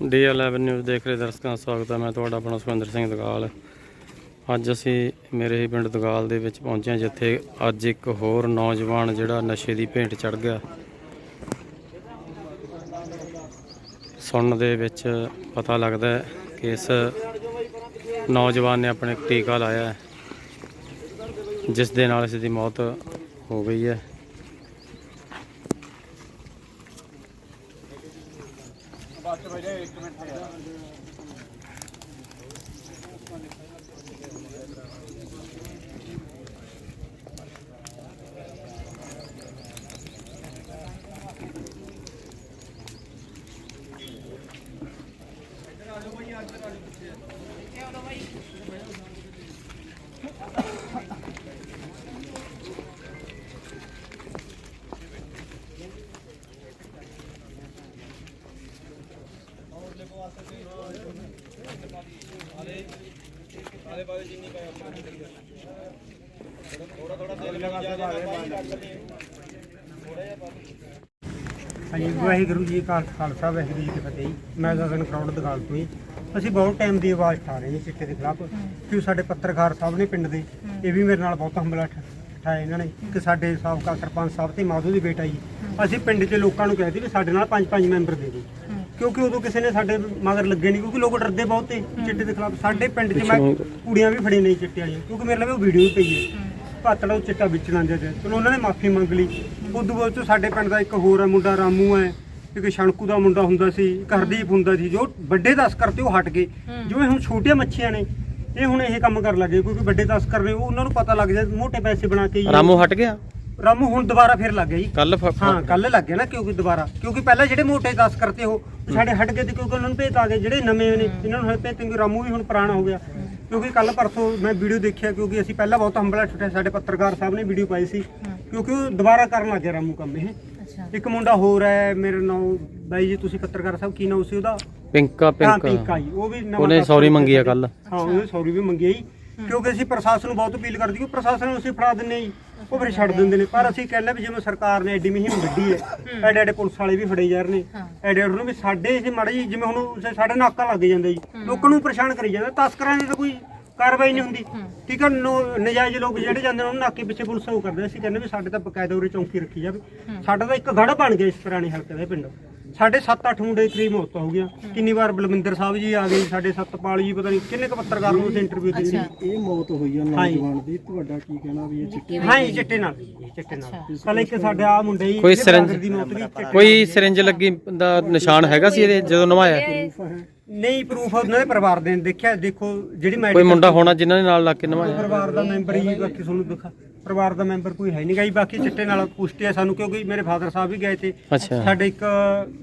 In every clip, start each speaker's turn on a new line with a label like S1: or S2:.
S1: D ਡੀ11 news ਦੇਖ ਰਹੇ ਦਰਸ਼ਕਾਂ ਦਾ ਸਵਾਗਤ ਹੈ। ਮੈਂ ਤੁਹਾਡਾ ਆਪਣਾ ਸੁਖਿੰਦਰ ਸਿੰਘ ਦਗਾਲ। ਅੱਜ ਅਸੀਂ ਮੇਰੇ ਹੀ ਪਿੰਡ ਦਗਾਲ ਦੇ ਵਿੱਚ ਪਹੁੰਚੇ ਹਾਂ, ਜਿੱਥੇ ਅੱਜ ਇੱਕ ਹੋਰ ਨੌਜਵਾਨ ਜਿਹੜਾ ਨਸ਼ੇ ਦੀ ਭੇਂਟ ਚੜ ਗਿਆ। ਸੁਣਨ ਦੇ ਵਿੱਚ ਪਤਾ ਲੱਗਦਾ ਕਿ ਇਸ ਨੌਜਵਾਨ ਨੇ ਆਪਣੇ ਟੀਕਾ ਲਾਇਆ ਜਿਸ ਦੇ ਨਾਲ ਇਸ ਦੀ ਮੌਤ ਹੋ ਗਈ ਹੈ।
S2: ਹਾਂਜੀ, ਵਾਹਿਗੁਰੂ ਜੀ ਕਾ ਖਾਲਸਾ, ਵਾਹਿਗੁਰੂ ਜੀ ਕੀ ਫਤਿਹ। ਜੀ। ਮੈਂ ਗਗਨ ਕਰਾਉਡ ਦੁਕਾਨ ਤੋਂ ਜੀ ਅਸੀਂ ਬਹੁਤ ਟਾਈਮ ਦੀ ਆਵਾਜ਼ ਉਠਾ ਰਹੇ ਹਾਂ ਚਿੱਟੇ ਦੇ ਖਿਲਾਫ, ਕਿ ਸਾਡੇ ਪੱਤਰਕਾਰ ਸਾਹਿਬ ਨੇ ਪਿੰਡ ਦੇ, ਇਹ ਵੀ ਮੇਰੇ ਨਾਲ ਬਹੁਤ ਹਮਲਾ ਠ- ਉਠਾਇਆ ਇਹਨਾਂ ਨੇ, ਕਿ ਸਾਡੇ ਸਾਬਕਾ ਸਰਪੰਚ ਸਾਹਿਬ ਤੇ ਮਾਧੂ ਦੀ ਬੇਟਾ ਜੀ। ਅਸੀਂ ਪਿੰਡ ਦੇ ਲੋਕਾਂ ਨੂੰ ਕਹਿ ਦਿੱਤੀ ਵੀ ਸਾਡੇ ਨਾਲ ਪੰਜ ਪੰਜ ਮੈਂਬਰ ਦੇ ਦਿਓ। ਕਿਉਂਕਿ ਉਦੋਂ ਕਿਸੇ ਨੇ ਸਾਡੇ ਮਗਰ ਲੱਗੇ ਨਹੀਂ ਕਿਉਂਕਿ ਲੋਕ ਡਰਦੇ ਬਹੁਤ ਤੇ ਚਿੱਟੇ ਦੇ ਖਿਲਾਫ। ਸਾਡੇ ਪਿੰਡ 'ਚ ਮੈਂ ਕੁੜੀਆਂ ਵੀ ਫੜੀ ਨਹੀਂ ਚਿੱਟੇ ਵਾਲੀਆਂ ਕਿਉਂਕਿ ਮੇਰੇ ਲਈ ਉਹ ਵੀਡੀਓ ਵੀ ਪਈ ਹੈ। ਪਾਤੜਾ ਉਹ ਚਿੱਟਾ ਵੇਚਣ ਆਉਂਦੇ ਤੇ। ਚਲੋ ਉਹਨਾਂ ਨੇ ਮਾਫੀ ਮੰਗ ਲਈ। ਉਦੋਂ ਬਾਅਦ ਚ ਸਾਡੇ ਪਿੰਡ ਦਾ ਇੱਕ ਹੋਰ ਹੈ ਮੁੰਡਾ ਰਾਮੂ ਹੈ। ਇੱਕ ਸ਼ਣਕੂ ਦਾ ਮੁੰਡਾ ਹੁੰਦਾ ਸੀ ਇੱਕ ਹਰਦੀਪ ਹੁੰਦਾ ਸੀ ਜੋ ਵੱਡੇ ਤਸਕਰ ਤੇ ਉਹ ਹਟ ਗਏ। ਜਿਵੇਂ ਹੁਣ ਛੋਟੀਆਂ ਮੱਛੀਆਂ ਨੇ ਇਹ ਹੁਣ ਇਹ ਕੰਮ ਕਰਨ ਲੱਗੇ ਕਿਉਂਕਿ ਵੱਡੇ ਤਸਕਰ ਨੇ ਉਹ ਉਹਨਾਂ ਨੂੰ ਪਤਾ ਲੱਗ ਜਾ ਮੋਟੇ ਪੈਸੇ ਬਣਾ ਕੇ
S1: ਰਾਮੂ ਹਟ ਗਿਆ?
S2: ਰਾਮੂ ਹੁਣ ਦੁਬਾਰਾ ਫਿਰ ਲੱਗ ਗਿਆ ਜੀ।
S1: ਕੱਲ
S2: ਹਾਂ ਕੱਲ ਲੱਗ ਗਿਆ ਨਾ ਕਿਉਂਕਿ ਦੁਬਾਰਾ। ਕਿਉਂਕਿ ਪਹਿਲਾਂ ਜਿਹੜੇ ਮੋਟੇ ਦਸ ਕਰਤੇ ਉਹ ਸਾਡੇ ਹਟ ਗਏ ਤੇ ਕਿਉਂਕਿ ਉਹਨਾਂ ਨੂੰ ਭੇਤ ਆ ਗਏ ਜਿਹੜੇ ਨਵੇਂ ਨੇ ਇਹਨਾਂ ਨੂੰ ਹਲੇ ਭੇਤ ਕਿਉਂਕਿ ਰਾਮੂ ਵੀ ਹੁਣ ਪੁਰਾਣਾ ਹੋ ਗਿਆ। ਕਿਉਂਕਿ ਕੱਲ ਪਰਸੋਂ ਮੈਂ ਵੀਡੀਓ ਦੇਖਿਆ ਕਿਉਂਕਿ ਅਸੀਂ ਪਹਿਲਾਂ ਬਹੁਤ ਹੰਬਲਾ ਛੁੱਟਿਆ ਸਾਡੇ ਪੱਤਰਕਾਰ ਸਾਹਿਬ ਨੇ ਵੀਡੀਓ ਪਾਈ ਸੀ। ਕਿਉਂਕਿ ਉਹ ਦੁਬਾਰਾ ਕਰਨ ਲੱਗ ਗਿਆ ਰਾਮੂ ਕੰਮ ਇਹ।
S3: ਅੱਛਾ।
S2: ਇੱਕ ਮੁੰਡਾ ਹੋਰ ਹੈ ਮੇਰੇ ਨਾਮ ਬਾਈ ਜੀ ਤੁਸੀਂ ਪੱਤਰਕਾਰ ਸਾਹਿਬ ਕੀ ਨਾਮ ਸੀ ਉਹਦਾ?
S1: ਪਿੰਕਾ
S2: ਹਾਂ
S1: ਪਿੰਕਾ।
S2: ਪਿੰਕਾ ਜੀ ਉਹ ਵੀ ਨਵਾਂ
S1: ਉਹਨੇ ਸੌਰੀ ਮੰਗੀ ਆ ਕੱਲ
S2: ਹਾਂ ਉਹਨੇ ਸੌਰੀ ਵੀ ਮੰਗੀ ਆ ਜੀ। ਕਿਉਂਕਿ ਅਸੀਂ ਪ੍ਰਸ਼ਾਸਨ ਨੂੰ ਬਹੁਤ ਅਪੀਲ ਕਰਦੇ ਕਿ ਪ੍ਰਸ਼ਾਸਨ ਨੂੰ ਅਸੀਂ ਫੜਾ ਦਿੰਨੇ ਜੀ। ਉਹ ਫਿਰ ਛੱਡ ਦਿੰਦੇ ਨੇ। ਪਰ ਅਸੀਂ ਕਹਿੰਦੇ ਵੀ ਜਿਵੇਂ ਸਰਕਾਰ ਨੇ ਐਡੀ ਮੁਹਿੰਮ ਵਿੱਢੀ ਹੈ ਐਡੇ ਐਡੇ ਪੁਲਿਸ ਵਾਲੇ ਵੀ ਫੜੇ ਜਾ ਰਹੇ ਨੇ। ਐਡੇ ਐਡੇ ਨੂੰ ਵੀ ਸਾਡੇ ਇਹ ਮਾੜਾ ਜੀ ਜਿਵੇਂ ਹੁਣ ਸਾਡੇ ਨਾਕਾ ਲੱਗ ਜਾਂਦਾ ਜੀ। ਲੋਕਾਂ ਨੂੰ ਪਰੇਸ਼ਾਨ ਕਰੀ ਜਾਂਦਾ। ਤਸਕਰਾਂ ਦੀ ਤਾਂ ਕੋਈ ਕਾਰਵਾਈ ਨਹੀਂ ਹੁੰਦੀ। ਠੀਕ ਹੈ ਨਜਾਇਜ਼ ਲੋਕ ਜਿਹੜੇ ਜਾਂਦੇ ਉਹਨਾਂ ਨਾਕੇ ਪਿੱਛੇ ਪੁਲਿਸ ਉਹ ਕਰਦੇ ਅਸੀਂ ਕਹਿੰਦੇ ਵੀ ਸਾਡੇ ਤਾਂ ਬਕਾਇਦਾ ਉਰੇ ਚੌਂਕੀ ਰੱਖੀ ਜਾਵੇ। ਸਾਡਾ ਤਾਂ ਇੱਕ ਗੜ ਬਣ ਗਿਆ ਇਸ ਪੁਰਾਣੇ ਹਲਕੇ ਦੇ ਪਿੰਡ। ਸਾਡੇ 7-8 ਮੁੰਡੇ ਦੀ ਕਰੀਬ ਮੌਤਾਂ ਹੋ ਗਈਆਂ। ਕਿੰਨੀ ਵਾਰ ਬਲਵਿੰਦਰ ਸਾਹਿਬ ਜੀ ਆ ਗਏ ਸਾਡੇ ਸਤਪਾਲ ਜੀ ਪਤਾ ਨਹੀਂ ਕਿੰਨੇ ਕੁ ਪੱਤਰਕਾਰ ਨੂੰ ਅਸੀਂ ਇੰਟਰਵਿਊ ਦਿੱਤੀ।
S4: ਇਹ ਮੌਤ ਹੋਈ ਆ। ਨੌਜਵਾਨ ਦੀ ਤੁਹਾਡਾ ਕੀ ਕਹਿਣਾ ਵੀ ਇਹ ਚਿੱਟੇ
S2: ਹਾਂ ਜੀ ਚਿੱਟੇ ਨਾਲ ਚਿੱਟੇ ਨਾਲ। ਕੱਲ ਇੱਕ ਸਾਡੇ ਆ ਮੁੰਡੇ ਜੀ
S1: ਕੋਈ ਸਿਰੰਜ-
S2: ਦੀ ਮੌਤ ਵੀ ਚਿੱਟੇ-
S1: ਕੋਈ ਸਿਰਿੰਜ ਲੱਗੀ ਦਾ ਨਿਸ਼ਾਨ ਹੈਗਾ ਸੀ ਇਹਦੇ ਜਦੋਂ ਨਵਾਇਆ
S2: ਨਹੀਂ ਪ੍ਰੂਫ ਉਹਨਾਂ ਦੇ ਪਰਿਵਾਰ ਦੇ ਨੇ ਦੇਖਿਆ ਦੇਖੋ ਜਿਹੜੀ
S1: ਕੋਈ
S2: ਮੈਡੀਕਲ
S1: ਮੁੰਡਾ ਹੋਣਾ ਜਿਨ੍ਹਾਂ ਨੇ ਨਾਲ ਲੱਗ ਕੇ ਨਵਾਇਆ
S2: ਪਰਿਵਾਰ ਦਾ ਮੈਂਬਰ ਹੀ ਬਾਕੀ ਤੁਹਾਨੂੰ ਦਿਖਾ ਪਰਿਵਾਰ ਦਾ ਮੈਂਬਰ ਕੋਈ ਹੈ ਨਹੀਂ ਗਾ ਜੀ ਬਾਕੀ ਚਿੱਟੇ ਨਾਲ ਪੁਸ਼ਟੀ ਹੈ ਸਾਨੂੰ ਕਿਉਂਕਿ ਮੇਰੇ ਫਾਦਰ ਸਾਹਿਬ ਵੀ ਗਏ ਤੇ
S1: ਅੱਛਾ।
S2: ਸਾਡੇ ਇੱਕ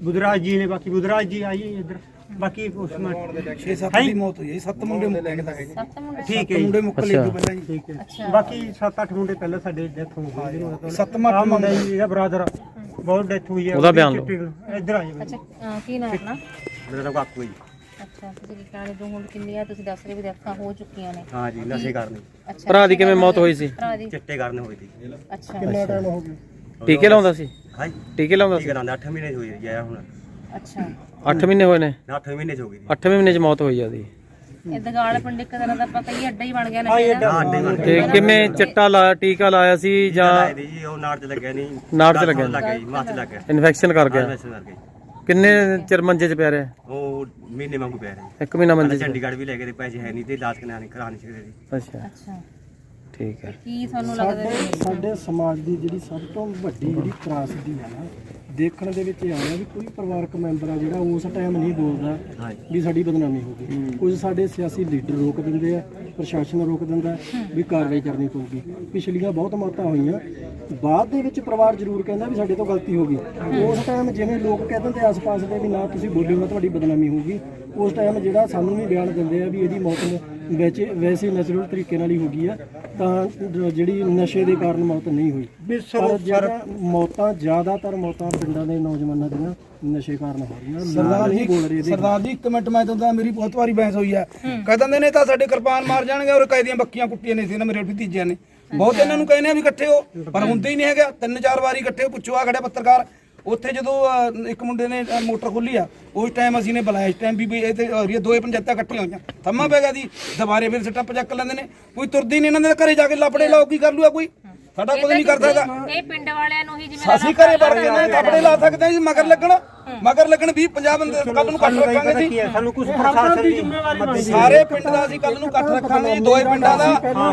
S2: ਬੁਧਰਾਜ ਜੀ ਨੇ ਬਾਕੀ ਬੁਧਰਾਜ ਜੀ ਆਈਏ ਇੱਧਰ ਬਾਕੀ ਉਸਮਾ
S4: 6-7 ਦੀ ਮੌਤ ਹੋਈ ਹੈ 7 ਮੁੰਡੇ ਮੁੱਕੇ
S3: ਸੱਤ ਮੁੰਡੇ।
S2: ਠੀਕ ਹੈ
S4: ਮੁੰਡੇ ਮੁੱਕ
S1: ਅੱਛਾ।
S4: ਲੈ ਪਹਿਲਾਂ ਜੀ।
S2: ਠੀਕ ਹੈ।
S3: ਅੱਛਾ।
S2: ਬਾਕੀ 7-8 ਮੁੰਡੇ ਪਹਿਲਾਂ ਸਾਡੇ ਡੈਥ ਹੋ ਗਈ
S4: ਸੱਤਵਾਂ
S2: ਆਹ ਮੁੰਡਾ ਜੀ ਇਹਦਾ ਬ੍ਰਦਰ ਬਹੁਤ ਡੈਥ ਹੋਈ ਹੈ
S1: ਉਹਦਾ ਬਿਆਨ ਲਓ।
S2: ਚਿੱਟੇ ਨਾਲ। ਇੱਧਰ ਆ ਜਾਓ
S3: ਅੱਛਾ ਅਹ ਕੀ ਨਾਮ ਆਪਣਾ?
S5: ਮੇਰਾ ਨਾਮ ਕਾਕੂ ਹੈ ਜੀ।
S3: ਅੱਛਾ ਤੁਸੀਂ ਕੀ ਕਹਿਣਾ ਜੋ ਹੁਣ ਕਿੰਨੀਆਂ ਤੁਸੀਂ ਦੱਸ ਰਹੇ ਵੀ ਡੈਥਾਂ ਹੋ ਚੁੱਕੀਆਂ ਨੇ।
S5: ਹਾਂ ਜੀ ਨਸ਼ੇ ਕਰਨੇ
S3: ਅੱਛਾ
S1: ਭਰਾ ਦੀ ਕਿਵੇਂ ਮੌਤ ਹੋਈ ਸੀ?
S3: ਭਰਾ ਦੀ
S5: ਚਿੱਟੇ ਕਰਨੇ ਹੋਏ ਸੀ।
S3: ਅੱਛਾ।
S4: ਕਿੰਨਾ ਟਾਈਮ ਹੋ ਗਿਆ?
S1: ਟੀਕੇ ਲਾਉਂਦਾ ਸੀ?
S5: ਹਾਂ
S1: ਟੀਕੇ ਲਾਉਂਦਾ ਸੀ?
S5: ਕਰਾਂਦੇ 8 ਮਹੀਨੇ ਚ ਹੋਈ ਹੈ ਹੁਣ।
S3: ਅੱਛਾ।
S1: 8 ਮਹੀਨੇ ਹੋਏ ਨੇ?
S5: ਨਾ 8 ਮਹੀਨੇ ਚ ਹੋ ਗਈ
S1: 8ਵੇਂ ਮਹੀਨੇ 'ਚ ਮੌਤ ਹੋਈ ਆ ਉਹਦੀ।
S3: ਇਹ ਦਗਾਲ ਪਿੰਡ ਇੱਕ ਤਰ੍ਹਾਂ ਦਾ ਪਤਾ ਹੀ ਅੱਡਾ ਹੀ ਬਣ ਗਿਆ ਨਸ਼ੇ ਦਾ।
S5: ਹਾਂ ਅੱਡੇ ਬਣ
S1: ਤੇ ਕਿਵੇਂ ਚਿੱਟਾ ਲਾਇਆ ਟੀਕਾ ਲਾਇਆ ਸੀ ਜਾਂ
S5: ਜੀ ਉਹ ਨਾੜ ਚ ਲੱਗਿਆ ਨਹੀਂ।
S1: ਨਾੜ 'ਚ ਲੱਗਿਆ?
S5: ਲੱਗ ਗਿਆ ਜੀ ਮਾਸ ਲੱਗ ਗਿਆ।
S1: ਇਨਫੈਕਸ਼ਨ ਕਰ ਗਿਆ।
S5: ਵੈਸੇ ਕਰ ਗਈ
S1: ਕਿੰਨੇ ਚਿਰ ਮੰਜੇ 'ਚ ਪਿਆ ਰਿਹਾ?
S5: ਉਹ ਮਹੀਨੇ ਵਾਂਗੂ ਪੈ ਰਿਹਾ।
S1: ਇੱਕ ਮਹੀਨਾ ਮੰਜੇ 'ਚ
S5: ਚੰਡੀਗੜ੍ਹ ਵੀ ਲੈ ਗਏ ਤੇ ਪੈਸੇ ਹੈ ਨਹੀਂ ਤੇ ਇਲਾਜ ਕਰਾ ਨਹੀਂ ਕਰਾ ਨਹੀਂ ਸਕਦੇ। ਸੀ
S1: ਅੱਛਾ।
S3: ਅੱਛਾ।
S1: ਠੀਕ ਹੈ।
S3: ਕੀ ਤੁਹਾਨੂੰ ਲੱਗਦਾ
S4: ਸਾਡੇ ਸਮਾਜ ਦੀ ਜਿਹੜੀ ਸਭ ਤੋਂ ਵੱਡੀ ਜਿਹੜੀ ਤਰਾਸਦੀ ਆ ਨਾ ਦੇਖਣ ਦੇ ਵਿੱਚ ਇਹ ਆ ਰਿਹਾ ਵੀ ਕੋਈ ਪਰਿਵਾਰਕ ਮੈਂਬਰ ਆ ਜਿਹੜਾ ਉਸ ਟਾਈਮ ਨਹੀਂ ਬੋਲਦਾ ਵੀ ਸਾਡੀ ਬਦਨਾਮੀ ਹੋ ਗਈ। ਕੁਝ ਸਾਡੇ ਸਿਆਸੀ ਲੀਡਰ ਰੋਕ ਦਿੰਦੇ ਆ ਪ੍ਰਸ਼ਾਸਨ ਰੋਕ ਦਿੰਦਾ ਵੀ ਕਾਰਵਾਈ ਕਰਨੀ ਪਊਗੀ। ਪਿਛਲੀਆਂ ਬਹੁਤ ਮੌਤਾਂ ਹੋਈਆਂ। ਬਾਅਦ ਦੇ ਵਿੱਚ ਪਰਿਵਾਰ ਜ਼ਰੂਰ ਕਹਿੰਦਾ ਵੀ ਸਾਡੇ ਤੋਂ ਗਲਤੀ ਹੋ ਗਈ। ਉਸ ਟਾਈਮ ਜਿਵੇਂ ਲੋਕ ਕਹਿ ਦਿੰਦੇ ਆਸ-ਪਾਸ ਦੇ ਵੀ ਨਾ ਤੁਸੀਂ ਬੋਲਿਓ ਨਾ ਤੁਹਾਡੀ ਬਦਨਾਮੀ ਹੋਊਗੀ ਉਸ ਟਾਈਮ ਜਿਹੜਾ ਸਾਨੂੰ ਵੀ ਬਿਆਨ ਦਿੰਦੇ ਆ ਵੀ ਇਹਦੀ ਮੌਤ ਵਿੱਚ ਵੈਸੇ ਨੈਚੁਰਲ ਤਰੀਕੇ ਨਾਲ ਹੀ ਹੋ ਗਈ ਆ ਤਾਂ ਜ- ਜਿਹੜੀ ਨਸ਼ੇ ਦੇ ਕਾਰਨ ਮੌਤ ਨਹੀਂ ਹੋਈ।
S2: ਵੀ
S4: ਪਰ ਜਿਹੜਾ ਮੌਤਾਂ ਜ਼ਿਆਦਾਤਰ ਮੌਤਾਂ ਪਿੰਡਾਂ ਦੇ ਨੌਜਵਾਨਾਂ ਦੀਆਂ ਨਸ਼ੇ ਕਾਰਨ ਹੋ ਰਹੀਆਂ।
S6: ਸਰਦਾਰ
S4: ਨਹੀਂ ਬੋਲ ਰਹੇ
S6: ਜੀ ਸਰਦਾਰ ਜੀ ਇੱਕ ਮਿੰਟ ਮੈਂ ਤਾਂ ਮੇਰੀ ਬਹੁਤ ਵਾਰੀ ਬਹਿਸ ਹੋਈ ਹੈ। ਕਹਿ ਦਿੰਦੇ ਨੇ ਤਾਂ ਸਾਡੇ ਕਿਰਪਾਨ ਮਾਰ ਜਾਣਗੇ ਔਰ ਕੈਦੀਆਂ ਬੱਕੀਆਂ ਕੁੱਟੀਆਂ ਨੇ ਸੀ ਨਾ ਮੇਰੇ ਭਤੀਜਿਆਂ ਨੇ। ਬਹੁਤ ਇਹਨਾਂ ਨੂੰ ਕਹਿੰਦੇ ਆ ਵੀ ਇਕੱਠੇ ਹੋ ਪਰ ਹੁੰਦੇ ਹੀ ਨਹੀਂ ਹੈਗਾ। ਤਿੰਨ ਚਾਰ ਵਾਰੀ ਇਕੱਠੇ ਹੋ, ਪੁੱਛੋ ਆ ਖੜੇ ਪੱਤਰਕਾਰ ਉੱਥੇ ਜਦੋਂ ਅਹ, ਇੱਕ ਮੁੰਡੇ ਨੇ ਅਹ, ਮੋਟਰ ਖੋਲੀ ਆ ਉਸ ਟਾਈਮ ਅਸੀਂ ਨੇ ਬੁਲਾਇਆ ਇਸ ਟਾਈਮ ਵੀ ਵੀ ਇਹ ਤੇ ਹੋ ਰਹੀ ਹੈ ਦੋਏ ਪੰਚਾਇਤਾਂ ਇਕੱਠੀਆਂ ਹੋਈਆਂ। ਥੰਮਾ ਪੈ ਗਿਆ ਦੀ ਦੁਬਾਰੇ ਫਿਰ ਸਟੱਪ ਚੱਕ ਲੈਂਦੇ ਨੇ। ਕੋਈ ਤੁਰਦੀ ਨਹੀਂ ਇਹਨਾਂ ਦੇ ਘਰੇ ਜਾ ਕੇ ਲੱਪੜੇ ਲਾਓ ਕੀ ਕਰ ਲੂਆ ਕੋਈ? ਸਾਡਾ ਕੁਝ ਨਹੀਂ ਕਰ ਸਕਦਾ।
S3: ਇਹ ਪਿੰਡ ਵਾਲਿਆਂ ਨੂੰ ਹੀ ਜਿਵੇਂ
S6: ਅਸੀਂ ਘਰੇ ਵੜ ਕੇ ਨਾ ਕੱਪੜੇ ਲਾ ਸਕਦੇ ਹਾਂ ਜੀ ਮਗਰ ਲੱਗਣ। ਮਗਰ ਲੱਗਣ 20 50 ਬੰਦੇ ਕੱਲ ਨੂੰ ਕੱਟ ਰੱਖਾਂਗੇ ਜੀ।
S5: ਸਾਨੂੰ ਕੁਝ ਪ੍ਰਸ਼ਾਸਨ ਦੀ ਮਦਦ
S6: ਸਾਰੇ ਪਿੰਡ ਦਾ ਅਸੀਂ ਕੱਲ ਨੂੰ ਕੱਟ ਰੱਖਾਂਗੇ ਜੀ ਦੋਏ ਪਿੰਡਾਂ ਦਾ।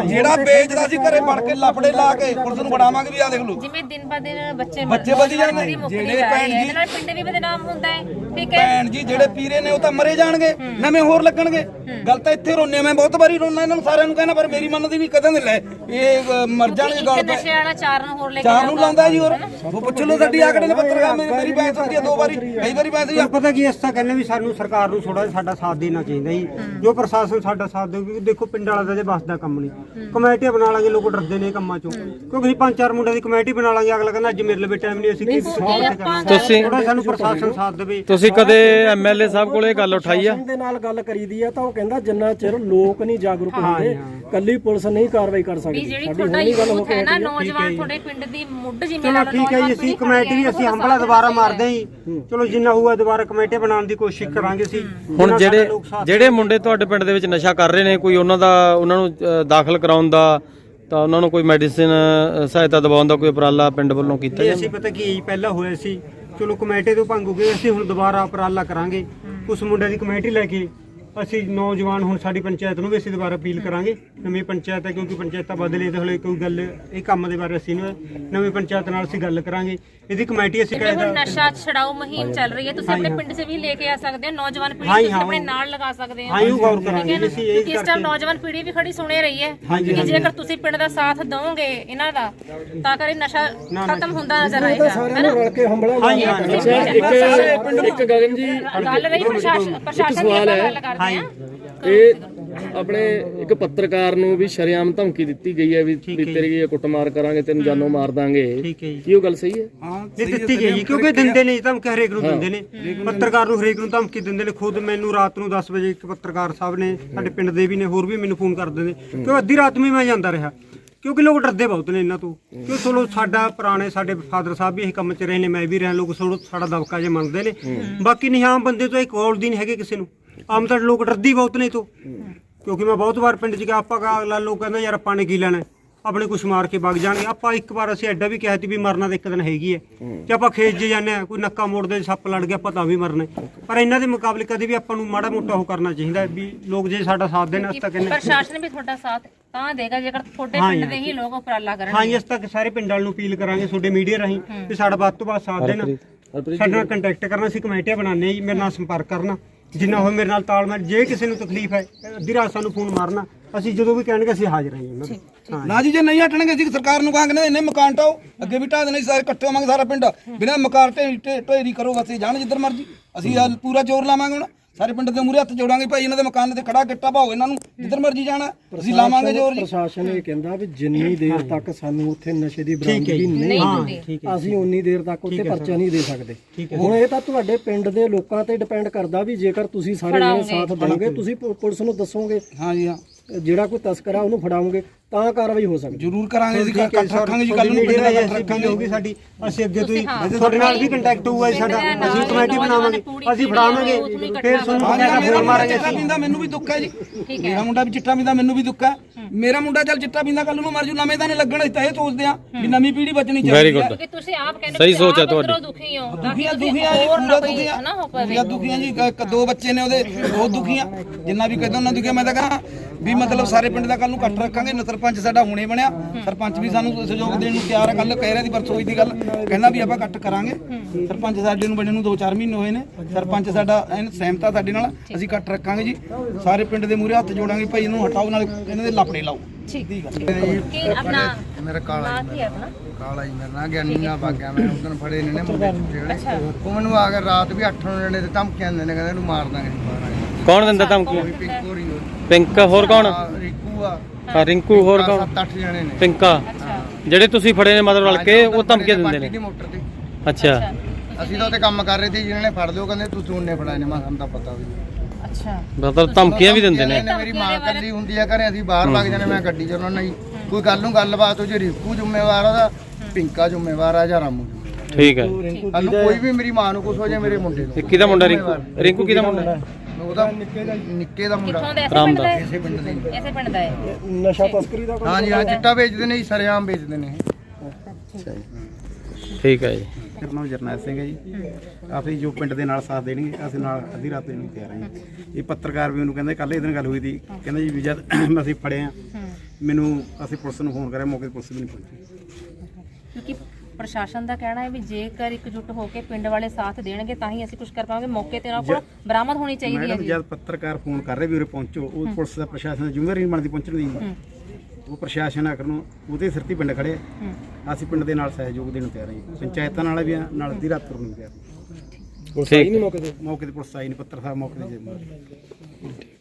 S6: ਜਿਹੜਾ ਵੇਚਦਾ ਸੀ ਘਰੇ ਵੜ ਕੇ ਲੱਪੜੇ ਲਾ ਕੇ ਪੁਲਿਸ ਨੂੰ ਫੜਾਵਾਂਗੇ ਵੀ ਆ ਦੇਖ ਲਓ।
S3: ਜਿਵੇਂ ਦਿਨ ਬ ਦਿਨ ਬੱਚੇ
S6: ਬੱਚੇ ਵਧੀ ਜਾਂਦੇ।
S3: ਜਿਹੜੇ
S6: ਭੈਣ ਜੀ-
S3: ਨਾਲ ਪਿੰਡ ਵੀ ਬਦਨਾਮ ਹੁੰਦਾ ਹੈ ਠੀਕ ਹੈ?
S6: ਭੈਣ ਜੀ ਜਿਹੜੇ ਪੀਰੇ ਨੇ ਉਹ ਤਾਂ ਮਰੇ ਜਾਣਗੇ ਨਵੇਂ ਹੋਰ ਲੱਗਣਗੇ। ਗੱਲ ਤਾਂ ਇੱਥੇ ਰੋਨੇ ਮੈਂ ਬਹੁਤ ਵਾਰੀ ਰੋਣਾ ਇਹਨਾਂ ਨੂੰ ਸਾਰਿਆਂ ਨੂੰ ਕਹਿਣਾ ਪਰ ਮੇਰੀ ਮੰਨਦੀ ਨਹੀਂ ਕਦੇ ਨਹੀਂ ਲੈ ਇਹ ਮਰ ਜਾਣਗੇ ਗੱਲ
S3: ਨਸ਼ੇ ਵਾਲਾ ਚਾਰ ਨੂੰ ਹੋਰ ਲੈ ਕੇ
S6: ਚਾਰ ਨੂੰ ਲਾਉਂਦਾ ਜੀ ਹੋਰ। ਉਹ ਪੁੱਛ ਲਓ ਸਾਡੀ ਆਕੜੇ ਨੇ ਪੱਤਰਕਾਰ ਮੇਰੀ ਮੇਰੀ ਬੈਂਸ ਹੁੰਦੀ ਆ ਦੋ ਵਾਰੀ ਕਈ ਵਾਰੀ ਹੋਈ ਆ।
S2: ਪਤਾ ਕੀ ਇਸ ਤਾਂ ਕਹਿੰਦੇ ਵੀ ਸਾਨੂੰ ਸਰਕਾਰ ਨੂੰ ਥੋੜਾ ਸਾਡਾ ਸਾਥ ਦੇਣਾ ਚਾਹੀਦਾ ਜੀ। ਜੋ ਪ੍ਰਸ਼ਾਸਨ ਸਾਡਾ ਸਾਥ ਦੇ ਕਿਉਂਕਿ ਦੇਖੋ ਪਿੰਡ ਵਾਲਾ ਤਾਂ ਜੇ ਬਸ ਦਾ ਕੰਮ ਨਹੀਂ। ਕਮੇਟੀ ਬਣਾ ਲਾਂਗੇ ਲੋਕ ਡਰਦੇ ਨੇ ਕੰਮਾਂ ਚੋਂ। ਕਿਉਂਕਿ ਅਸੀਂ ਪੰਜ ਚਾਰ ਮੁੰਡਿਆਂ ਦੀ ਕਮੇਟੀ ਬਣਾ ਲਾਂਗੇ ਅਗਲਾ ਕਹਿੰਦਾ ਅੱਜ ਮੇਰੇ ਲਈ ਟਾਈਮ ਨਹੀਂ ਅਸੀਂ ਕੀ
S1: ਤੁਸੀਂ
S2: ਥੋੜਾ ਸਾਨੂੰ ਪ੍ਰਸ਼ਾਸਨ ਸਾਥ ਦੇਵੇ।
S1: ਤੁਸੀਂ ਕਦੇ ਐਮਐਲਏ ਸਾਹਿਬ ਕੋਲ ਗੱਲ ਉਠਾਈ ਆ?
S4: ਦੇ ਨਾਲ ਗੱਲ ਕਰੀਦੀ ਆ ਤਾਂ ਉਹ ਕਹਿੰਦਾ ਜਿੰਨਾ ਚਿਰ ਲੋਕ ਨਹੀਂ ਜਾਗਰੂਕ ਹੁੰਦੇ ਕੱਲੀ ਪੁਲਿਸ ਨਹੀਂ ਕਾਰਵਾਈ ਕਰ
S3: ਵੀ
S4: ਸਕਦੀ।
S3: ਜਿਹੜੀ
S4: ਸਾਡੀ
S3: ਤੁਹਾਡਾ
S4: ਹੁਣ ਵੀ ਗੱਲ ਹੋ
S3: ਯੂਥ
S4: ਕੇ
S3: ਹੈ ਨਾ। ਨੌਜਵਾਨ ਤੁਹਾਡੇ ਪਿੰਡ ਦੀ ਮੁੱਢ ਜਿਵੇਂ
S2: ਚਲੋ ਠੀਕ ਹੈ ਜੀ ਅਸੀਂ ਕਮੇਟੀ ਵੀ ਅਸੀਂ ਹੰਬਲਾ ਦੁਬਾਰਾ ਮਾਰਦੇ ਹਾਂ ਚਲੋ ਜਿੰਨਾ ਹੋਊਗਾ ਦੁਬਾਰਾ ਕਮੇਟੀ ਬਣਾਉਣ ਦੀ ਕੋਸ਼ਿਸ਼ ਕਰਾਂਗੇ ਅਸੀਂ।
S1: ਹੁਣ ਜਿਹੜੇ ਜਿਹੜੇ ਮੁੰਡੇ ਤੁਹਾਡੇ ਪਿੰਡ ਦੇ ਵਿੱਚ ਨਸ਼ਾ ਕਰ ਰਹੇ ਨੇ ਕੋਈ ਉਹਨਾਂ ਦਾ ਉਹਨਾਂ ਨੂੰ ਦਾਖਲ ਕਰਾਉਣ ਦਾ ਤਾਂ ਉਹਨਾਂ ਨੂੰ ਕੋਈ ਮੈਡੀਸਿਨ ਸਹਾਇਤਾ ਦਿਵਾਉਣ ਦਾ ਕੋਈ ਉਪਰਾਲਾ ਪਿੰਡ ਵੱਲੋਂ ਕੀਤਾ
S2: ਇਹ
S1: ਜਾਂਦਾ?
S2: ਅਸੀਂ ਪਤਾ ਕੀ ਪਹਿਲਾਂ ਹੋਇਆ ਸੀ। ਚਲੋ ਕਮੇਟੀ ਤੋਂ ਭੰਗ ਹੋ ਗਏ ਅਸੀਂ ਹੁਣ ਦੁਬਾਰਾ ਉਪਰਾਲਾ ਕਰਾਂਗੇ। ਉਸ ਮੁੰਡੇ ਦੀ ਕਮੇਟੀ ਲੈ ਕੇ ਅਸੀਂ ਨੌਜਵਾਨ ਹੁਣ ਸਾਡੀ ਪੰਚਾਇਤ ਨੂੰ ਵੀ ਅਸੀਂ ਦੁਬਾਰਾ ਅਪੀਲ ਕਰਾਂਗੇ। ਨਵੀਂ ਪੰਚਾਇਤ ਹੈ ਕਿਉਂਕਿ ਪੰਚਾਇਤਾਂ ਬਦਲੇ ਤੇ ਹਲੇ ਕੋਈ ਗੱਲ ਇਹ ਕੰਮ ਦੇ ਬਾਰੇ ਅਸੀਂ ਨਵੀਂ ਪੰਚਾਇਤ ਨਾਲ ਅਸੀਂ ਗੱਲ ਕਰਾਂਗੇ। ਇਹਦੀ ਕਮੇਟੀ ਅਸੀਂ ਕਹਿੰਦਾ
S3: ਨਸ਼ਾ ਛਡਾਓ ਮੁਹਿੰਮ ਚੱਲ ਰਹੀ ਹੈ। ਤੁਸੀਂ ਆਪਣੇ ਪਿੰਡ 'ਚ ਵੀ ਲੈ ਕੇ ਆ ਸਕਦੇ ਹੋ। ਨੌਜਵਾਨ ਪੀੜ੍ਹੀ
S2: ਹਾਂ।
S3: ਆਪਣੇ ਨਾਲ ਲਗਾ ਸਕਦੇ ਹੋ।
S2: ਹਾਂ ਇਹ ਗੌਰ ਕਰਾਂਗੇ
S3: ਨਾ?
S2: ਅਸੀਂ ਇਹ
S3: ਇਸ ਟਾਈਮ ਨੌਜਵਾਨ ਪੀੜ੍ਹੀ ਵੀ ਖੜੀ ਸੁਣੇ ਰਹੀ ਹੈ ਕਿ। ਜੇਕਰ ਤੁਸੀਂ ਪਿੰਡ ਦਾ ਸਾਥ ਦਿਓਗੇ ਇਹਨਾਂ ਦਾ ਤਾਂ ਕਰੇ ਨਸ਼ਾ ਖਤਮ ਹੁੰਦਾ ਨਜ਼ਰ ਆਏਗਾ।
S4: ਸਾਰਿਆਂ ਨੂੰ ਰਲ ਕੇ ਹੰਬਲਾ
S2: ਹਾਂ।
S7: ਇੱਕ ਇੱਕ ਗਗਨ ਜੀ
S3: ਗੱਲ ਰਹੀ ਪ੍ਰਸ਼ਾਸਨ ਪ੍ਰਸ਼ਾਸਨ ਦੀ ਗੱਲ ਕਰਦੇ ਹਾਂ।
S7: ਇਹ ਆਪਣੇ ਇੱਕ ਪੱਤਰਕਾਰ ਨੂੰ ਵੀ ਸ਼ਰੇਆਮ ਧਮਕੀ ਦਿੱਤੀ ਗਈ ਹੈ ਵੀ ਵੀ ਤੇਰੀ ਕੁੱਟਮਾਰ ਕਰਾਂਗੇ ਤੈਨੂੰ ਜਾਨੋਂ ਮਾਰ ਦਾਂਗੇ।
S2: ਠੀਕ ਹੈ ਜੀ।
S7: ਕੀ ਉਹ ਗੱਲ ਸਹੀ ਹੈ?
S2: ਇਹ ਦਿੱਤੀ ਗਈ ਜੀ, ਕਿਉਂਕਿ ਦਿੰਦੇ ਨੇ ਧਮਕੀ ਹਰੇਕ ਨੂੰ ਦਿੰਦੇ ਨੇ। ਪੱਤਰਕਾਰ ਨੂੰ ਹਰੇਕ ਨੂੰ ਧਮਕੀ ਦਿੰਦੇ ਨੇ ਖੁਦ ਮੈਨੂੰ ਰਾਤ ਨੂੰ 10 ਵਜੇ ਇੱਕ ਪੱਤਰਕਾਰ ਸਾਹਿਬ ਨੇ ਸਾਡੇ ਪਿੰਡ ਦੇ ਵੀ ਨੇ ਹੋਰ ਵੀ ਮੈਨੂੰ ਫੋਨ ਕਰਦੇ ਨੇ। ਕਿਉਂ ਅੱਧੀ ਰਾਤ ਨੂੰ ਹੀ ਮੈਂ ਜਾਂਦਾ ਰਿਹਾ। ਕਿਉਂਕਿ ਲੋਕ ਡਰਦੇ ਬਹੁਤ ਨੇ ਇਹਨਾਂ ਤੋਂ। ਕਿਉਂ ਚਲੋ ਸਾਡਾ ਪੁਰਾਣੇ ਸਾਡੇ ਫਾਦਰ ਸਾਹਿਬ ਵੀ ਇਹ ਕੰਮ 'ਚ ਰਹੇ ਨੇ ਮੈਂ ਵੀ ਰਿਹਾ ਲੋਕ ਥੋੜ੍ਹਾ ਸਾਡਾ ਦਬਕਾ ਜੇ ਮੰਨਦੇ ਨੇ। ਬਾਕੀ ਨਹੀਂ ਆਮ ਬੰਦੇ ਤੋਂ ਇੱਕ ਕੋਲ ਦੀ ਨਹੀਂ ਹੈਗੇ ਕਿਸੇ ਨੂੰ। ਆਮ ਤਾਂ ਲੋਕ ਡਰਦੀ ਬਹੁਤ ਨੇ ਇਹ ਤੋਂ ਕਿਉਂਕਿ ਮੈਂ ਬਹੁਤ ਵਾਰ ਪਿੰਡ 'ਚ ਗਿਆ ਆਪਾਂ ਕਾ ਅਗਲਾ ਲੋਕ ਕਹਿੰਦਾ ਯਾਰ ਆਪਾਂ ਨੇ ਕੀ ਲੈਣਾ ਹੈ? ਆਪਣੇ ਕੁਛ ਮਾਰ ਕੇ ਵਗ ਜਾਣਗੇ। ਆਪਾਂ ਇੱਕ ਵਾਰ ਅਸੀਂ ਐਡਾ ਵੀ ਕਿਹਾ ਸੀ ਵੀ ਮਰਨਾ ਤਾਂ ਇੱਕ ਦਿਨ ਹੈਗੀ ਹੈ। ਜੇ ਆਪਾਂ ਖੇਤ 'ਚ ਜਾਂਦੇ ਆ ਕੋਈ ਨੱਕਾ ਮੋੜਦੇ ਸੱਪ ਲੜ ਗਿਆ ਆਪਾਂ ਤਾਂ ਵੀ ਮਰਨਾ ਹੈ। ਪਰ ਇਹਨਾਂ ਦੇ ਮੁਕਾਬਲੇ ਕਦੇ ਵੀ ਆਪਾਂ ਨੂੰ ਮਾੜਾ ਮੋਟਾ ਉਹ ਕਰਨਾ ਚਾਹੀਦਾ ਹੈ ਵੀ ਲੋਕ ਜੇ ਸਾਡਾ ਸਾਥ ਦੇਣ ਅਸੀਂ ਤਾਂ ਕਹਿੰਦੇ
S3: ਪ੍ਰਸ਼ਾਸਨ ਵੀ ਤੁਹਾਡਾ ਸਾਥ ਤਾਂ ਦੇਗਾ ਜੇਕਰ ਤੁਹਾਡੇ
S2: ਹਾਂ
S3: ਪਿੰਡ। ਦੇ ਹੀ ਲੋਕ ਉਪਰਾਲਾ ਕਰਨ
S2: ਹਾਂ ਜੀ, ਅਸੀਂ ਤੱਕ ਸਾਰੇ ਪਿੰਡ ਵਾਲ ਨੂੰ ਅਪੀਲ ਕਰਾਂਗੇ ਤੁਹਾਡੇ ਮੀਡੀਆ ਰਾਹੀਂ ਵੀ ਸਾਡਾ ਵੱਧ ਤੋਂ ਵੱਧ ਸਾਥ ਦੇਣ। ਸਾਡੇ ਨਾਲ ਕੰਟੈਕਟ ਕਰਨਾ ਅਸੀਂ ਕਮੇਟੀਆਂ ਬਣਾਉਂਦੇ ਹਾਂ ਜੀ ਮੇਰੇ ਨਾਲ ਸੰਪਰਕ ਕਰਨਾ। ਜਿੰਨਾ ਹੋਵੇ ਮੇਰੇ ਨਾਲ ਤਾਲਮੇਲ ਜੇ ਕਿਸੇ ਨੂੰ ਤਕਲੀਫ ਹੈ ਅੱਧੀ ਰਾਤ ਸਾਨੂੰ ਫੋਨ ਮਾਰਨਾ ਅਸੀਂ ਜਦੋਂ ਵੀ ਕਹਿਣਗੇ ਅਸੀਂ ਹਾਜ਼ਰ ਹਾਂ ਜੀ ਉਹਨਾਂ ਦੇ। ਹਾਂ
S6: ਨਾ ਜੀ ਜੇ ਨਹੀਂ ਹਟਣਗੇ ਅਸੀਂ ਸਰਕਾਰ ਨੂੰ ਕਹਾਂਗੇ ਨਾ ਇਹਨੇ ਮਕਾਨ ਢਾਓ ਅੱਗੇ ਵੀ ਢਾਹ ਦੇਣੇ ਸਾਰੇ ਇਕੱਠੇ ਹੋਵਾਂਗੇ ਸਾਰਾ ਪਿੰਡ। ਬਿਨਾਂ ਮਕਾਨ ਢੇ ਢੇ- ਢੇਰੀ ਕਰੋ ਬਸ ਇਹ ਜਾਣ ਜਿੱਧਰ ਮਰਜ਼ੀ। ਅਸੀਂ ਆਹ ਪੂਰਾ ਜ਼ੋਰ ਲਾਵਾਂਗੇ ਹੁਣ। ਸਾਰੇ ਪਿੰਡ ਦੇ ਮੂਹਰੇ ਹੱਥ ਜੋੜਾਂਗੇ ਭਾਈ ਇਹਨਾਂ ਦੇ ਮਕਾਨ ਤੇ ਖੜਾ ਗਿੱਟਾ ਭਾਓ ਇਹਨਾਂ ਨੂੰ ਜਿੱਧਰ ਮਰਜ਼ੀ ਜਾਣਾ ਅਸੀਂ ਲਾਵਾਂਗੇ ਜ਼ੋਰ ਜੀ।
S4: ਪ੍ਰਸ਼ਾਸਨ ਇਹ ਕਹਿੰਦਾ ਵੀ ਜਿੰਨੀ ਦੇਰ ਤੱਕ ਸਾਨੂੰ ਉੱਥੇ ਨਸ਼ੇ ਦੀ ਬਰਾਮਦਗੀ ਨਹੀਂ
S3: ਹੁੰਦੀ
S4: ਅਸੀਂ ਉਨੀ ਦੇਰ ਤੱਕ ਉੱਥੇ ਪਰਚਾ ਨਹੀਂ ਦੇ ਸਕਦੇ। ਹੁਣ ਇਹ ਤਾਂ ਤੁਹਾਡੇ ਪਿੰਡ ਦੇ ਲੋਕਾਂ ਤੇ ਡਿਪੈਂਡ ਕਰਦਾ ਵੀ ਜੇਕਰ ਤੁਸੀਂ ਸਾਰੇ ਜਣੇ ਸਾਥ ਦੇਵੋਗੇ ਤੁਸੀਂ ਪੁਲਿਸ ਨੂੰ ਦੱਸੋਗੇ।
S6: ਹਾਂ ਜੀ ਹਾਂ।
S4: ਜਿਹੜਾ ਕੋਈ ਤਸਕਰ ਆ ਉਹਨੂੰ ਫੜਾਓਗੇ। ਤਾਂ ਕਾਰਵਾਈ ਹੋ ਸਕਦੀ
S6: ਜ਼ਰੂਰ ਕਰਾਂਗੇ ਅਸੀਂ ਇਕੱਠ ਰੱਖਾਂਗੇ ਜੀ ਕੱਲ ਨੂੰ ਪਿੰਡ
S2: ਮੀਡੀਆ
S6: ਦਾ
S2: ਅਸੀਂ
S6: ਰੱਖਾਂਗੇ।
S2: ਹੋਊਗੀ ਸਾਡੀ ਅਸੀਂ ਅੱਗੇ ਤੋਂ ਹੀ ਤੁਹਾਡੇ ਨਾਲ ਵੀ ਕੰਟੈਕਟ ਹੋਊਗਾ ਜੀ ਸਾਡਾ।
S3: ਦੇ
S2: ਅਸੀਂ ਕਮੇਟੀ ਬਣਾਵਾਂਗੇ ਅਸੀਂ ਫੜਾਵਾਂਗੇ ਫਿਰ ਤੁਹਾਨੂੰ ਫੋਨ
S6: ਮੁੰਡਾ
S2: ਮਾਰਾਂਗੇ
S6: ਚਿੱਟਾ ਪੀਂਦਾ ਮੈਨੂੰ ਵੀ ਦੁੱਖ ਹੈ ਜੀ। ਮੇਰਾ ਮੁੰਡਾ ਵੀ ਚਿੱਟਾ ਪੀਂਦਾ ਮੈਨੂੰ ਵੀ ਦੁੱਖ ਹੈ। ਮੇਰਾ ਮੁੰਡਾ ਚੱਲ ਚਿੱਟਾ ਪੀਂਦਾ ਕੱਲ ਨੂੰ ਮਰ ਜੂ ਨਵੇਂ ਤਾਂ ਨੇ ਲੱਗਣ ਅਸੀਂ ਤਾਂ ਇਹ ਸੋਚਦੇ ਆ ਵੀ ਨਵੀਂ ਪੀੜ੍ਹੀ ਬਚਣੀ ਚਾਹੀਦੀ. ਹੈ।
S3: ਕਿਉਂਕਿ ਤੁਸੀਂ ਆਪ ਕਹਿੰਦੇ
S1: ਸਹੀ
S3: ਕਿ
S1: ਸੋਚ ਹੈ ਤੁਹਾਡੀ।
S3: ਦੁਖੀ ਹੋ। ਕਿ
S6: ਦੁਖੀਆਂ ਦੁਖੀਆਂ ਪੂਰਾ ਦੁਖੀਆਂ।
S3: ਨਾ ਹੋ ਪਵੇ।
S6: ਪੂਰਾ ਦੁਖੀਆਂ ਜੀ ਇੱਕ ਦੋ ਬੱਚੇ ਨੇ ਉਹਦੇ ਬਹੁਤ ਦੁਖੀਆਂ। ਜਿੰਨਾ ਵੀ ਕਹਿੰਦਾ ਉਹਨਾਂ ਦੁਖੀਆਂ ਮੈਂ ਤਾਂ ਕਹਾਂ ਵੀ ਮਤਲਬ ਸਾਰੇ ਪਿੰਡ ਦਾ ਕੱਲ ਨੂੰ ਇਕੱਠ ਰੱਖਾਂਗੇ ਨਾ ਸਰਪੰਚ ਸਾਡਾ ਹੁਣੇ ਬਣਿਆ। ਸਰਪੰਚ ਵੀ ਸਾਨੂੰ ਸਹਿਯੋਗ ਦੇਣ ਨੂੰ ਤਿਆਰ ਹੈ ਕੱਲ ਕਹਿ ਰਿਹਾ ਦੀ ਪਰਸੋਂ ਦੀ ਗੱਲ। ਕਹਿੰਦਾ ਵੀ ਆਪਾਂ ਇਕੱਠ ਕਰਾਂਗੇ। ਸਰਪੰਚ ਸਾਡੇ ਨੂੰ ਬਣੇ ਨੂੰ 2-4 ਮਹੀਨੇ ਹੋਏ ਨੇ। ਸਰਪੰਚ ਸਾਡਾ ਐਨ ਸਹਿਮਤਾ ਸਾਡੇ ਨਾਲ ਅਸੀਂ ਇਕੱਠ ਰੱਖਾਂਗੇ ਜੀ। ਸਾਰੇ ਪਿੰਡ ਦੇ ਮੂਹਰੇ ਹੱਥ ਜੋੜਾਂਗੇ ਭਾਈ ਇਹਨੂੰ ਹਟਾਓ ਨਾਲ ਇਹਨਾਂ ਦੇ ਲਾਪੜੇ ਲਾਓ।
S3: ਠੀਕ। ਕੀ ਆਪਣਾ
S8: ਮੇਰਾ ਕਾਲਾ
S3: ਨਾਂ ਕੀ ਹੈ ਆਪਣਾ?
S8: ਕਾਲਾ ਜੀ ਮੇਰਾ ਨਾਂ ਗਿਆਨੀ ਨਾਲ ਭਾਗਿਆ ਮੈਂ ਉਦੋਂ ਫੜੇ ਨੇ ਨੇ ਮੁੰਡੇ। ਚੁੱਕੇ ਜਿਹੜੇ ਉਹ ਮੈਨੂੰ ਆ ਕੇ ਰਾਤ ਵੀ 8 ਜਣੇ ਤੇ ਧਮਕੀਆਂ ਦਿੰਦੇ ਨੇ ਕਹਿੰਦੇ ਇਹਨੂੰ ਮਾਰ ਦਾਂਗੇ ਜੀ ਬਾਹਰ ਆਏ
S1: ਕੌਣ ਦਿੰਦਾ ਧਮਕੀ
S8: ਪਿੰਕੂ
S1: ਹੋਰ ਕੌਣ? ਹਾਂ, ਰਿੰਕੂ ਹੋਰ ਕੌਣ?
S8: 7-8 ਜਣੇ ਨੇ।
S1: ਪਿੰਕਾ। ਜਿਹੜੇ ਤੁਸੀਂ ਫੜੇ ਨੇ ਮਤਲਬ ਰਲ ਕੇ ਉਹ ਧਮਕੀਆਂ ਦਿੰਦੇ ਨੇ?
S8: ਮੋਟਰ ਤੇ।
S1: ਅੱਛਾ।
S8: ਅਸੀਂ ਤਾਂ ਉੱਥੇ ਕੰਮ ਕਰ ਰਹੇ ਸੀ ਜਿਹਨਾਂ ਨੇ ਫੜ ਲਿਓ ਕਹਿੰਦੇ ਤੂੰ ਚੂਨੇ ਫੜਾਏ ਨੇ ਮੈਂ ਸਾਨੂੰ ਤਾਂ ਪਤਾ ਵੀ
S3: ਅੱਛਾ।
S1: ਮਤਲਬ ਧਮਕੀਆਂ ਵੀ ਦਿੰਦੇ ਨੇ।
S8: ਮੇਰੀ ਮਾਂ ਕੱਲੀ ਹੁੰਦੀ ਆ ਘਰੇ ਅਸੀਂ ਬਾਹਰ ਲੱਗ ਜਾਂਦੇ ਮੈਂ ਗੱਡੀ ਚਲਾਉਣਾ ਜੀ ਕੋਈ ਗੱਲ ਨੂੰ ਗੱਲਬਾਤ ਹੋ ਜੇ ਰਿਕੂ ਜ਼ਿੰਮੇਵਾਰ ਆ ਉਹਦਾ ਪਿੰਕਾ ਜ਼ਿੰਮੇਵਾਰ ਆ ਜਾਂ ਰਾਮੂ ਜ਼ਿੰਮੇਵਾਰ
S1: ਠੀਕ ਹੈ
S8: ਸਾਨੂੰ ਕੋਈ ਵੀ ਮੇਰੀ ਮਾਂ ਨੂੰ ਕੁਝ ਹੋ ਜਾਏ ਮੇਰੇ ਮੁੰਡੇ ਨੂੰ।
S1: ਇਹ ਕਿਹਦਾ ਮੁੰਡਾ ਰਿੰਕੂ। ਰਿੰਕੂ ਕਿਹਦਾ ਮੁੰਡਾ?
S8: ਉਹਦਾ ਨਿੱਕੇ ਦਾ ਮੁੰਡਾ।
S3: ਕਿੱਥੋਂ ਦਾ? ਐਸੇ
S1: ਰਾਮ
S3: ਪਿੰਡ
S1: ਦਾ।
S3: ਦਾ ਹੈ?
S8: ਇਸੇ ਪਿੰਡ ਦੇ ਨੇ।
S3: ਐਸੇ ਪਿੰਡ ਦਾ ਹੈ।
S4: ਨਸ਼ਾ ਤਸਕਰੀ ਦਾ
S8: ਹਾਂ ਜੀ ਹਾਂ ਚਿੱਟਾ ਵੇਚਦੇ ਨੇ ਜੀ ਸਰੇਆਮ ਵੇਚਦੇ ਨੇ
S1: ਠੀਕ ਹੈ ਜੀ।
S6: ਮੇਰਾ ਨਾਮ ਜਰਨੈਲ ਸਿੰਘ ਹੈ ਜੀ। ਅਸੀਂ ਜੋ ਪਿੰਡ ਦੇ ਨਾਲ ਸਾਥ ਦੇਣਗੇ ਅਸੀਂ ਨਾਲ ਅੱਧੀ ਰਾਤ ਦੇਣ ਨੂੰ ਤਿਆਰ ਹਾਂ ਜੀ। ਇਹ ਪੱਤਰਕਾਰ ਵੀ ਉਹਨੂੰ ਕਹਿੰਦੇ ਕੱਲ ਇਹ ਦਿਨ ਗੱਲ ਹੋਈ ਸੀ। ਕਹਿੰਦਾ ਜੀ ਵੀ ਜਦ ਅਸੀਂ ਫੜੇ ਆ ਮੈਨੂੰ ਅਸੀਂ ਪੁਲਿਸ ਨੂੰ ਫੋਨ ਕਰਿਆ ਮੌਕੇ ਤੇ ਪੁਲਿਸ ਵੀ ਨਹੀਂ ਪਹੁੰਚੀ।
S3: ਕਿਉਂਕਿ ਪ੍ਰਸ਼ਾਸਨ ਦਾ ਕਹਿਣਾ ਹੈ ਵੀ ਜੇਕਰ ਇਕਜੁੱਟ ਹੋ ਕੇ ਪਿੰਡ ਵਾਲੇ ਸਾਥ ਦੇਣਗੇ ਤਾਂ ਹੀ ਅਸੀਂ ਕੁਝ ਕਰ ਪਾਵਾਂਗੇ। ਮੌਕੇ ਤੇ ਉਹਨਾਂ ਕੋਲ ਬਰਾਮਦ ਹੋਣੀ ਚਾਹੀਦੀ ਹੈ
S6: ਮੈਡਮ
S3: ਜੀ।
S6: ਜਦ ਪੱਤਰਕਾਰ ਫੋਨ ਕਰ ਰਹੇ ਵੀ ਉਰੇ ਪਹੁੰਚੋ ਉਹ ਪੁਲਿਸ ਦਾ ਪ੍ਰਸ਼ਾਸਨ ਦੀ ਜ਼ਿੰਮੇਵਾਰੀ ਨਹੀਂ ਬਣਦੀ ਪਹੁੰਚਣ ਦੀ। ਉਹ ਪ੍ਰਸ਼ਾਸਨ ਆਖਰ ਨੂੰ ਉਹਦੇ ਸਿਰ ਤੇ ਪਿੰਡ ਖੜੇ ਆ। ਅਸੀਂ ਪਿੰਡ ਦੇ ਨਾਲ ਸਹਿਯੋਗ ਦੇਣ ਨੂੰ ਤਿਆਰ ਹਾਂ ਜੀ। ਪੰਚਾਇਤਾਂ ਨਾਲ ਵੀ ਆ, ਨਾਲ ਅੱਧੀ ਰਾਤ ਤੁਰਨ ਨੂੰ ਤਿਆਰ ਹਾਂ।
S1: ਠੀਕ
S6: ਮੌਕੇ ਤੇ? ਪੁਲਿਸ ਆਈ ਨਹੀਂ ਪੱਤਰ ਸਾਹਿਬ ਮੌਕੇ ਤੇ ਜੇ